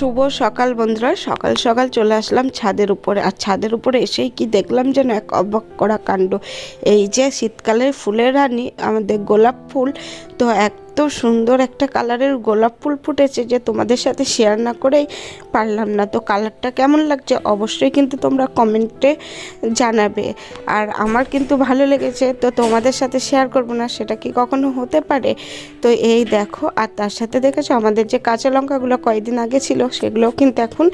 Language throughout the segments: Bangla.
শুভ সকাল বন্ধুরা। সকাল সকাল চলে আসলাম ছাদের উপরে। আর ছাদের উপরে এসেই কি দেখলাম যেন এক অবাক করা কাণ্ড। এই যে শীতকালের ফুলের রানী, আমাদের গোলাপ ফুল। তো এত সুন্দর একটা কালারের গোলাপ ফুল ফুটেছে যে তোমাদের সাথে শেয়ার না করেই পারলাম না। তো কালারটা কেমন লাগছে অবশ্যই কিন্তু তোমরা কমেন্টে জানাবে। আর আমার কিন্তু ভালো লেগেছে, তো তোমাদের সাথে শেয়ার করব না, সেটা কি কখনো হতে পারে? তো এই দেখো, আর তার সাথে দেখেছ আমাদের যে কাঁচা লঙ্কাগুলো কয়েকদিন আগে ছিল, সেগুলোও কিন্তু এখন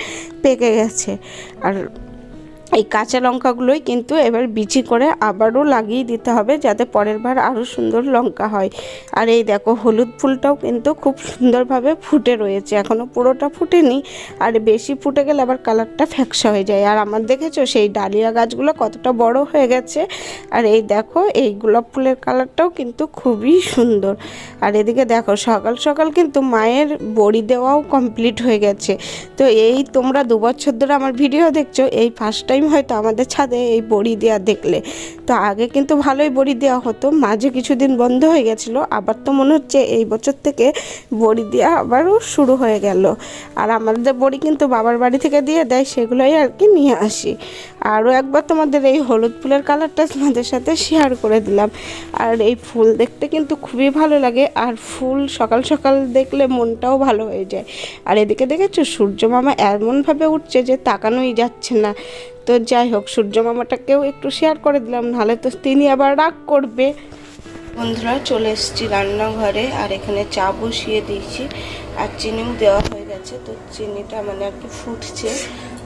পেকে গেছে। আর এই কাঁচা লঙ্কাগুলোই কিন্তু এবার বিচি করে আবারও লাগিয়ে দিতে হবে যাতে পরের বার আরও সুন্দর লঙ্কা হয়। আর এই দেখো হলুদ ফুলটাও কিন্তু খুব সুন্দরভাবে ফুটে রয়েছে। এখনও পুরোটা ফুটেনি আর বেশি ফুটে গেলে আবার কালারটা ফ্যাকসা হয়ে যায়। আর আমার দেখেছ সেই ডালিয়া গাছগুলো কতটা বড় হয়ে গেছে? আর এই দেখো এই গোলাপ ফুলের কালারটাও কিন্তু খুবই সুন্দর। আর এদিকে দেখো সকাল সকাল কিন্তু মায়ের বড়ি দেওয়াও কমপ্লিট হয়ে গেছে। তো এই তোমরা দু বছর ধরে আমার ভিডিও দেখছ, এই ফার্স্ট টাইম হয়তো আমাদের ছাদে এই বড়ি দেওয়া দেখলে। তো আগে কিন্তু ভালোই বড়ি দেওয়া হতো, মাঝে কিছুদিন বন্ধ হয়ে গেছিল, আবার তো মনে হচ্ছে এই বছর থেকে বড়ি দেওয়া আবারও শুরু হয়ে গেল। আর আমাদের বড়ি কিন্তু বাবার বাড়ি থেকে দিয়ে দেয়, সেগুলোই আর কি নিয়ে আসি। আরও একবার তোমাদের এই হলুদ ফুলের কালারটা তোমাদের সাথে শেয়ার করে দিলাম। আর এই ফুল দেখতে কিন্তু খুবই ভালো লাগে, আর ফুল সকাল সকাল দেখলে মনটাও ভালো হয়ে যায়। আর এদিকে দেখেছ, সূর্য মামা এমনভাবে উঠছে যে তাকানোই যাচ্ছে না। তো যাই হোক, সূর্য মামাটাকেও একটু শেয়ার করে দিলাম, নাহলে তো তিনি আবার রাগ করবে। বন্ধুরা, চলে এসেছি রান্নাঘরে, আর এখানে চা বসিয়ে দিয়েছি, আর চিনিও দেওয়া গেছে তো চিনিটা মানে আর কি ফুটছে।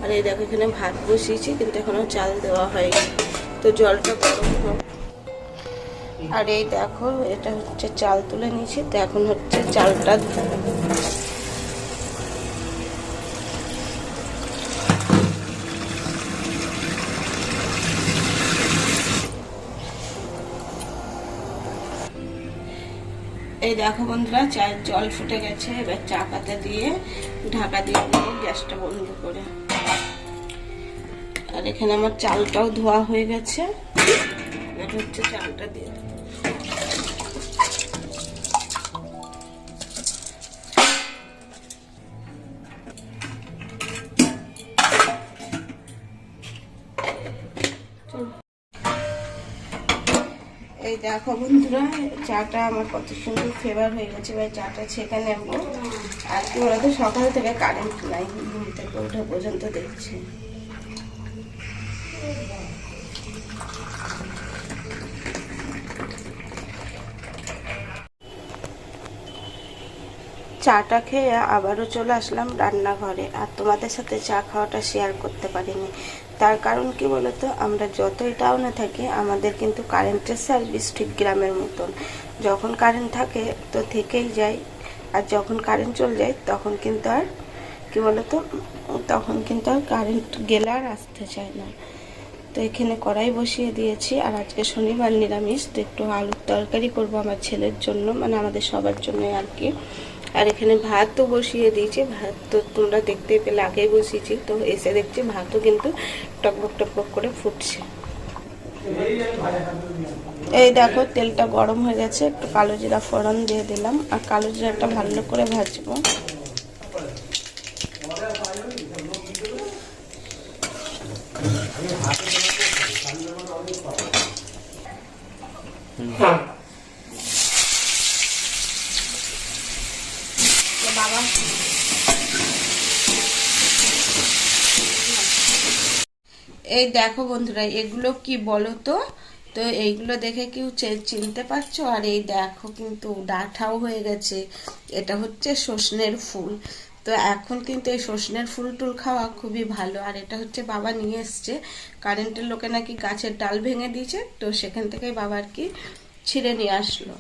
আর এই দেখো এখানে ভাত বসিয়েছি, কিন্তু এখনও চাল দেওয়া হয়নি। তো জলটা গরম হোক। আর এই দেখো, এটা হচ্ছে চাল তুলে নিয়েছি, তো এখন হচ্ছে চালটা এই দেখো বন্ধুরা, চায়ের জল ফুটে গেছে। এবার চা পাতা দিয়ে ঢাকা দিয়ে দেবো গ্যাসটা বন্ধ করে। আর এখানে আমার চালটাও ধোয়া হয়ে গেছে। হচ্ছে চালটা দিয়ে এই দেখো বন্ধুরা, চাটা আমার কত সুন্দর ফ্লেভার হয়ে গেছে, এবার চাটা ছেঁকে নেব। আর কি বলতো, সকাল থেকে কারেন্ট নাই, ঘুম থেকে ওঠা পর্যন্ত দেখছি। চাটা খেয়ে আবারও চলে আসলাম রান্নাঘরে, আর তোমাদের সাথে চা খাওয়াটা শেয়ার করতে পারিনি। তার কারণ কি বলতো? আমরা যতই টাউনে থাকি, আমাদের কিন্তু কারেন্টের সার্ভিস ঠিক গ্রামের মতন। যখন কারেন্ট থাকে, তো থেকেই যায়। আর যখন কারেন্ট চলে যায়, তখন কিন্তু আর কি বলতো? তখন কিন্তু আর কারেন্ট গেলে আর আসতে চায় না। তো এখানে কড়াই বসিয়ে দিয়েছি। আর আজকে শনিবার নিরামিষ। তো একটু আলুর তরকারি করব আমার ছেলের জন্য মানে আমাদের সবার জন্য আর কি। আর এখানে ভাতও বসিয়ে দিয়েছি। ভাত তো তোমরা দেখতে পেলে, আগেই বসিয়েছি। তো এসে দেখছি ভাতও কিন্তু টকবক টকবক করে ফুটছে। এই দেখো, তেলটা গরম হয়ে গেছে। একটু কালো জিরা ফোড়ন দিয়ে দিলাম। আর কালো জিরাটা ভালো করে ভাজবো। বাবা এই দেখো বন্ধুরা, এগুলো কি বলো তো তো এইগুলো দেখে কেউ চিনতে পারছ? আর এই দেখো কিন্তু ডাঁঠাও হয়ে গেছে। এটা হচ্ছে সজনের ফুল। তো এখন কিন্তু এই সজনের ফুল টুল খাওয়া খুবই ভালো। আর এটা হচ্ছে বাবা নিয়ে এসছে। কারেন্টের লোকে নাকি গাছের ডাল ভেঙে দিয়েছে। তো সেখান থেকে বাবা আর কি ছিঁড়ে নিয়ে আসলো।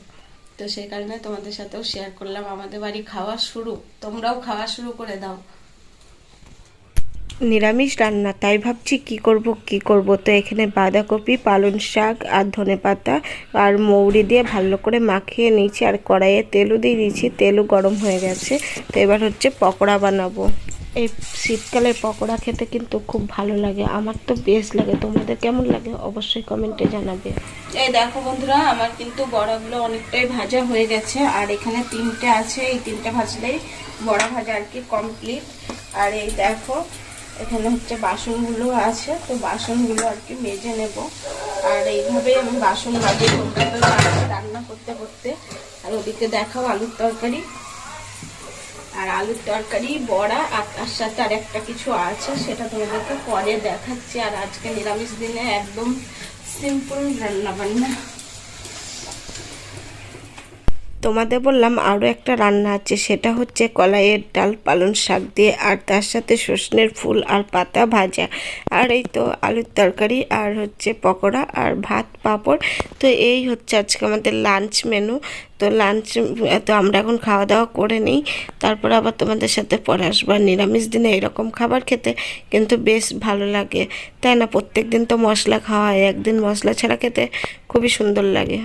তো সেই কারণে তোমাদের সাথেও শেয়ার করলাম। আমাদের বাড়ি খাওয়া শুরু। তোমরাও খাওয়া শুরু করে দাও। নিরামিষ রান্না, তাই ভাবছি কি করব কি করব? তো এখানে বাঁধাকপি, পালং শাক আর ধনেপাতা আর মৌরি দিয়ে ভালো করে মাখিয়ে নিয়েছি আর কড়াইয়ে তেলও দিয়ে দিয়েছি, তেলও গরম হয়ে গেছে। তো এবার হচ্ছে পকোড়া বানাবো। এই শীতকালের পকোড়া খেতে কিন্তু খুব ভালো লাগে, আমার তো বেশ লাগে। তোমাদের কেমন লাগে? অবশ্যই কমেন্টে জানাবে। এই দেখো বন্ধুরা, আমার কিন্তু বড়াগুলো অনেকটাই ভাজা হয়ে গেছে, আর এখানে তিনটে আছে, এই তিনটে ভাজলেই বড়া ভাজা আর কি কমপ্লিট আর এই দেখো এখানে হচ্ছে বাসনগুলো আছে, তো বাসনগুলো আর কি মেজে নেব। আর এইভাবেই আমি বাসন কলকাতা রান্না করতে করতে আর ওদিকে দেখাও আলুর তরকারি। আর আলুর তরকারি, বড়া আর তার সাথে আর একটা কিছু আছে, সেটা তোমাদেরকে পরে দেখাচ্ছি। আর আজকে নিরামিষ দিনে একদম সিম্পল রান্না বান্না তোমাদের বললাম আরও একটা রান্না আছে, সেটা হচ্ছে কলাইয়ের ডাল, পালং শাক দিয়ে, আর তার সাথে সজনের ফুল আর পাতা ভাজা। আর এই তো আলুর তরকারি, আর হচ্ছে পকোড়া আর ভাত, পাঁপড়। তো এই হচ্ছে আজকে আমাদের লাঞ্চ মেনু তো লাঞ্চ তো আমরা এখন খাওয়া দাওয়া করে নিই। তারপর আবার তোমাদের সাথে পরে আসব। আর নিরামিষ দিনে এরকম খাবার খেতে কিন্তু বেশ ভালো লাগে। তাই না? প্রত্যেক দিন তো মশলা খাওয়া হয়, একদিন মশলা ছাড়া খেতে খুবই সুন্দর লাগে।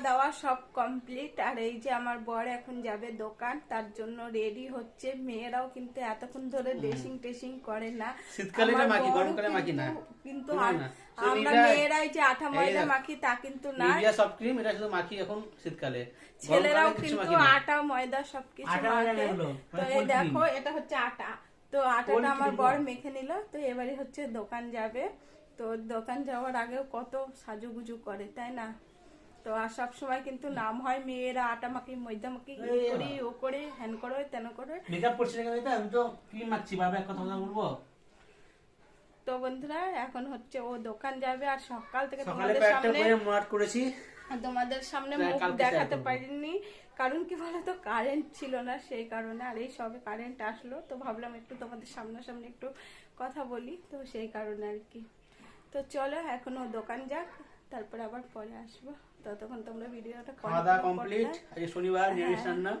দাওয়া সব কমপ্লিট আর এই যে আমার বর এখন যাবে দোকান তার জন্য রেডি হচ্ছে। মেয়েরাও কিন্তু এতক্ষণ ধরে ড্রেসিং টেসিং করে না। শীতকালে মাখি, গরমকালে মাখি না। কিন্তু- আমরা মেয়েরাই যে আঠা ময়দা মাখি তা কিন্তু না। নিভিয়া সফট ক্রিম এটা শুধু মাখি এখন শীতকালে। ছেলেরাও কিন্তু আটা ময়দা সবকিছু মাখে। তো মানে এই দেখো এটা হচ্ছে আটা। তো আটাটা আমার বর মেখে নিল। তো এবারে হচ্ছে দোকান যাবে। তো দোকান যাওয়ার আগেও কত সাজুগুজু করে তাই না? তো আর সব সময় কিন্তু নাম হয় মেয়েরা আটা মাখি ময়দা মাখি এই করি ও করে হ্যান করো তেন করে। মেকআপ করছি না কেন? আমি তো ক্রিম মাখছি বাবা এক কথা বলব? তো বন্ধুরা এখন হচ্ছে ও দোকান যাবে আর সকাল থেকে তোমাদের সামনে মোয়াট করেছি। আর তোমাদের সামনে মুখ দেখাতে পারিনি কারণ কি বলতো কারেন্ট ছিল না সেই কারণে আর এই সবে কারেন্ট আসলো তো ভাবলাম একটু তোমাদের সামনাসামনি একটু কথা বলি তো সেই কারণে আর কি। তো চলো এখনও দোকান যাক তারপরে আবার পরে আসব। ততক্ষণ তোমরা ভিডিওটা খাওয়া দাওয়া কমপ্লিট। আজকে শনিবার হ্যাঁ। নিরামিষ রান্না।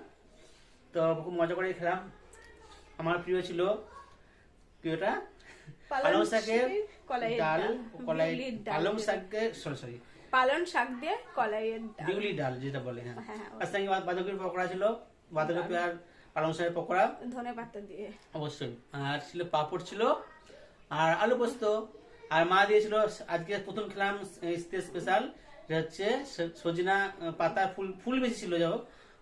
তো খুব মজা করে খেলাম। আমার প্রিয় ছিল প্রিয়টা পালং পালং শাকের শাক, ডাল কলাই ডাল পালং। শাকের সরি সরি পালং শাক দিয়ে কলাইয়ের ডাল। বিউলি ডাল যেটা বলে হ্যাঁ। হ্যাঁ, হ্যাঁ, আর সঙ্গে বাঁধাকপির পকোড়া ছিল বাঁধাকপি। আর পালং শাকের পকোড়া। ধনে পাতা দিয়ে। অবশ্যই। আর ছিল পাঁপড় ছিল আর আলু পোস্ত। আর মা দিয়েছিল আজকে প্রথম খেলাম স্পেশাল এটা হচ্ছে সজিনা পাতা ফুল ফুল বেশি ছিল যাও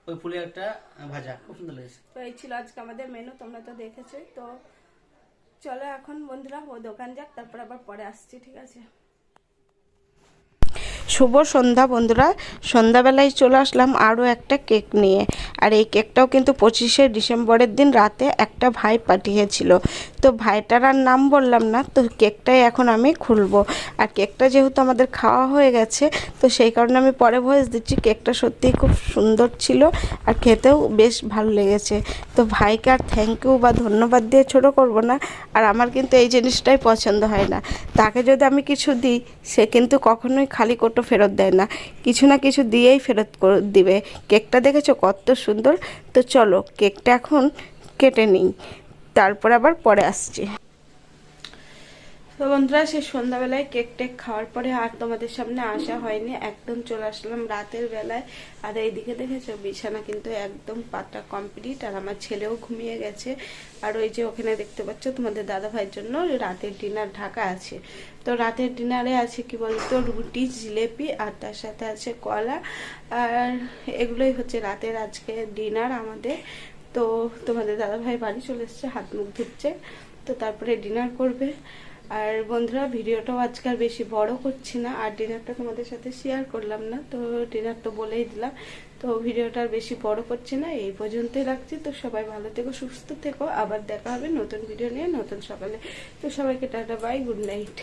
ওই ফুলের একটা ভাজা। খুব সুন্দর লেগেছে। তো এই ছিল আজকে আমাদের মেনু তোমরা তো দেখেছোই তো চলো এখন বন্ধুরা ও দোকান যাক তারপর আবার পরে আসছি ঠিক আছে? শুভ সন্ধ্যা বন্ধুরা। সন্ধ্যাবেলায় চলে আসলাম আরও একটা কেক নিয়ে। আর এই কেকটাও কিন্তু পঁচিশে ডিসেম্বরের দিন রাতে একটা ভাই পাঠিয়েছিল। তো ভাইটার আর নাম বললাম না, তো কেকটাই এখন আমি খুলবো। আর কেকটা যেহেতু আমাদের খাওয়া হয়ে গেছে, তো সেই কারণে আমি পরে ভয়েস দিচ্ছি, কেকটা সত্যিই খুব সুন্দর ছিল আর খেতেও বেশ ভালো লেগেছে। তো ভাইকে আর থ্যাংক ইউ বা ধন্যবাদ দিয়ে ছোট করব না, আর আমার কিন্তু এই জিনিসটাই পছন্দ হয় না। তাকে যদি আমি কিছু দিই, সে কিন্তু কখনোই খালি কোটো ফেরত দেয় না। কিছু না কিছু দিয়েই ফেরত দিবে। কেকটা দেখেছ? কত সুন্দর। তো চলো কেকটা এখন কেটে নিই। তারপর আবার পরে আসছি। তো বন্ধুরা সে সন্ধ্যাবেলায় কেক টেক খাওয়ার পরে আর তোমাদের সামনে আসা হয়নি। একদম চলে আসলাম রাতের বেলায়। আর এইদিকে দেখেছ, বিছানা কিন্তু একদম পাতা কমপ্লিট আর আমার ছেলেও ঘুমিয়ে গেছে। আর ওই যে ওখানে দেখতে পাচ্ছ, তোমাদের দাদা ভাইয়ের জন্য রাতের ডিনার ঢাকা আছে। তো রাতের ডিনারে আছে কি বলতো, রুটি, জিলেপি, আর তার সাথে আছে কলা। আর এগুলোই হচ্ছে রাতের আজকে ডিনার আমাদের। তো তোমাদের দাদা ভাই বাড়ি চলে এসছে, হাত মুখ ধুচ্ছে। তো তারপরে ডিনার করবে। আর বন্ধুরা, ভিডিওটাও আজকাল বেশি বড় করছি না, আর ডিনারটা তোমাদের সাথে শেয়ার করলাম না, তো ডিনার তো বলেই দিলাম। তো ভিডিওটা আর বেশি বড় করছি না, এই পর্যন্তই রাখছি। তো সবাই ভালো থেকো, সুস্থ থেকো, আবার দেখা হবে নতুন ভিডিও নিয়ে, নতুন সকালে। তো সবাইকে টাটা বাই গুড নাইট